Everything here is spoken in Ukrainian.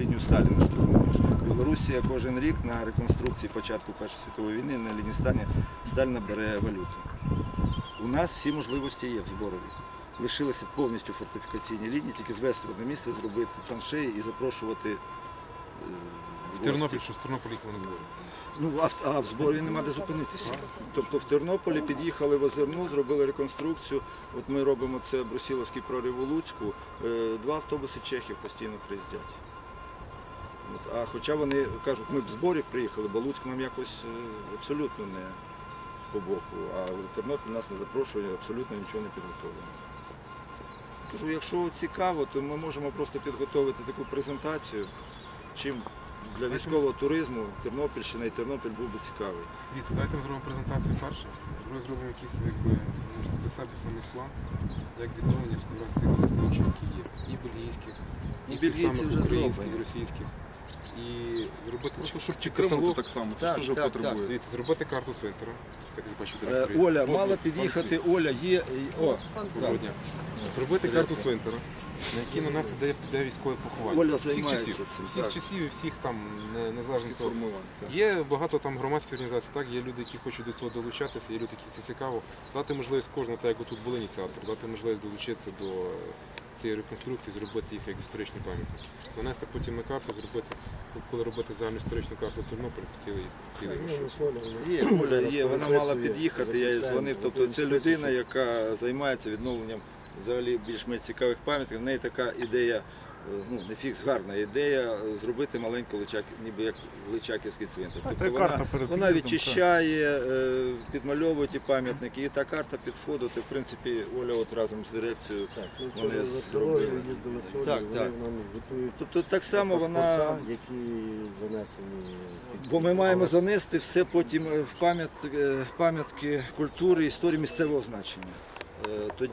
лінію Сталіна штурмуєш. Білорусія кожен рік на реконструкції початку Першої світової війни на лінії Сталіна, Сталіна бере валюту. У нас всі можливості є в зборові. Лишилися повністю фортифікаційні лінії, тільки звести одне місце, зробити траншеї і запрошувати. В гості. Тернопіль, що з Тернополя їхали на збори. Ну, а, в- а в зборі нема де зупинитися. Тобто в Тернополі під'їхали в Озерну, зробили реконструкцію. От ми робимо це Брусіловський прорив у Луцьку. Е, Два автобуси чехів постійно приїздять. От, а хоча вони кажуть, ми в зборі приїхали, бо Луцьк нам якось е, абсолютно не по боку, а Тернопіль нас не запрошує, абсолютно нічого не підготовлено. Кажу, якщо цікаво, то ми можемо просто підготовити таку презентацію, чим для військового туризму Тернопільщина і Тернопіль був би цікавий. Дивіться, давайте ми зробимо презентацію перше. Друге зробимо якийсь якби, для себе план, як відновлення реставрації які є. І бельгійських, І тих самих вже українських, і російських. І зробити просто, щоб чи каталог. так само, це ж теж потребує. Дивіться, зробити карту цвинтара, як я бачив. Оля, мала під'їхати, Оля є. О, Доброго дня. Зробити карту цвинтара, на якій нанести, де, де військове поховання. Оля всіх займається часів, цим, всіх часів і всіх там незалежно того. Є багато там громадських організацій, так, є люди, які хочуть до цього долучатися, є люди, які це цікаво. Дати можливість кожному, так як тут були ініціатори, дати можливість долучитися до е, цієї реконструкції, зробити їх як історичні пам'ятники. Нанести потім на карту, зробити, коли робити загальну історичну карту Тернополя, цілий, цілий маршрут. Є, Оля є, вона мала під'їхати, я їй дзвонив. Тобто це людина, яка займається відновленням взагалі більш-менш цікавих пам'яток. В неї така ідея, ну не фікс, гарна ідея е, зробити маленьку личак, ніби як Личаківський цвинтар. Тобто вона, вона відчищає, е, підмальовує ті пам'ятники, і та карта під фото, то в принципі Оля от разом з дирекцією. Так, Вони зробили. їздили Так, вони так. нам готують Тобто так само вона. які занесені. Бо ми маємо занести все потім в пам'ят- е, в пам'ятки культури, історії місцевого значення. Е, Тоді